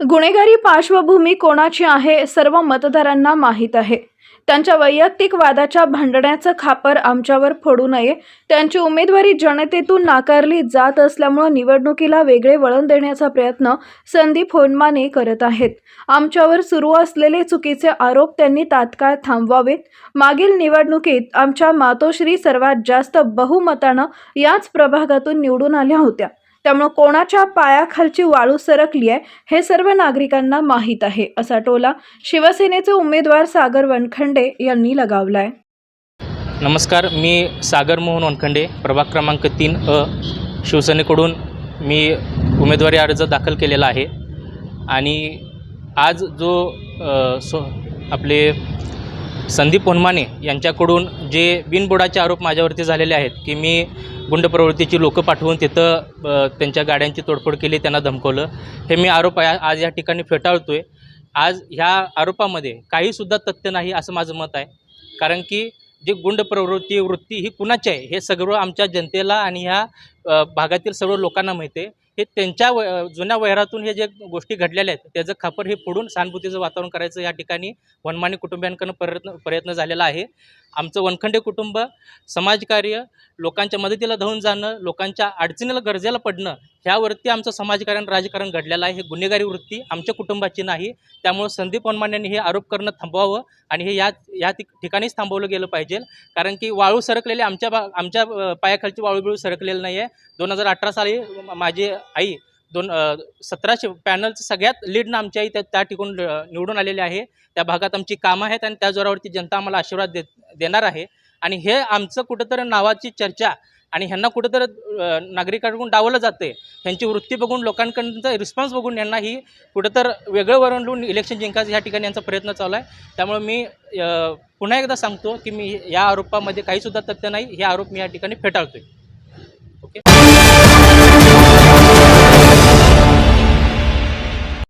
गुन्हेगारी पार्श्वभूमी कोणाची आहे सर्व मतदारांना माहीत आहे. त्यांच्या वैयक्तिक वादाच्या भांडण्याचं खापर आमच्यावर फोडू नये. त्यांची उमेदवारी जनतेतून नाकारली जात असल्यामुळं निवडणुकीला वेगळे वळण देण्याचा प्रयत्न संदीप होनमाने करत आहेत. आमच्यावर सुरू असलेले चुकीचे आरोप त्यांनी तात्काळ थांबवावेत. मागील निवडणुकीत आमच्या मातोश्री सर्वात जास्त बहुमतानं याच प्रभागातून निवडून आल्या होत्या. त्यामुळे कोणाच्या पायाखालची वाळू सरकली आहे हे सर्व नागरिकांना माहीत आहे असा टोला शिवसेनेचे उमेदवार सागर वनखंडे यांनी लगावलाय. नमस्कार मी सागर मोहन वनखंडे प्रभाग क्रमांक तीन अ. शिवसेनेकडून मी उमेदवारी अर्ज दाखल केलेला आहे. आणि आज जो सो आपले संदीप होनमाने यांच्याकडून जे बिनबुडाचे आरोप माझ्यावरती झालेले आहेत की मी गुंड प्रवृत्तीची लोकं पाठवून तिथं त्यांच्या गाड्यांची तोडफोड केली त्यांना धमकवलं हे मी आरोप आज या ठिकाणी फेटाळतो आहे आज ह्या आरोपामध्ये काहीसुद्धा तथ्य नाही असं माझं मत आहे. कारण की जी गुंड प्रवृत्ती वृत्ती ही कुणाची आहे हे सगळं आमच्या जनतेला आणि ह्या भागातील सर्व लोकांना माहिती आहे. हे त्यांच्या व जुन्या वैरातून हे जे गोष्टी घडलेल्या आहेत त्याचं खापर हे फोडून सहानुभूतीचं वातावरण करायचं या ठिकाणी वनमानी कुटुंबियांकडून प्रयत्न प्रयत्न झालेला आहे. आमचं वनखंडे कुटुंब समाजकार्य लोकांच्या मदतीला धावून जाणं लोकांच्या अडचणीला गरजेला पडणं ह्यावरती आमचं समाजकारण राजकारण घडलेलं आहे. हे गुन्हेगारी वृत्ती आमच्या कुटुंबाची नाही. त्यामुळं संदीप वनमान्यांनी हे आरोप करणं थांबवावं आणि हे या या ठिकाणीच थांबवलं गेलं पाहिजे. कारण की वाळू सरकलेली आमच्या बा आमच्या पायाखालची वाळू बिळू सरकलेलं नाही आहे दोन हजार अठरा साली माझी आई दोन सतराशे पॅनलचं सगळ्यात लीडनं आमच्या आई त्या त्या ठिकाण निवडून आलेले आहे. त्या भागात आमची कामं आहेत आणि त्या जोरावरती जनता आम्हाला आशीर्वाद दे देणार आहे. आणि हे आमचं कुठंतरी नावाची चर्चा आणि ह्यांना कुठंतरी नागरिकांकडून डावलं जातं आहे ह्यांची वृत्ती बघून लोकांकडचा रिस्पॉन्स बघून यांना ही कुठंतर वेगळं वरंडून इलेक्शन जिंकायचं ह्या ठिकाणी यांचा प्रयत्न चालू आहे. त्यामुळे मी पुन्हा एकदा सांगतो की मी या आरोपामध्ये काहीसुद्धा तथ्य नाही. हे आरोप मी या ठिकाणी फेटाळतो आहे ओके?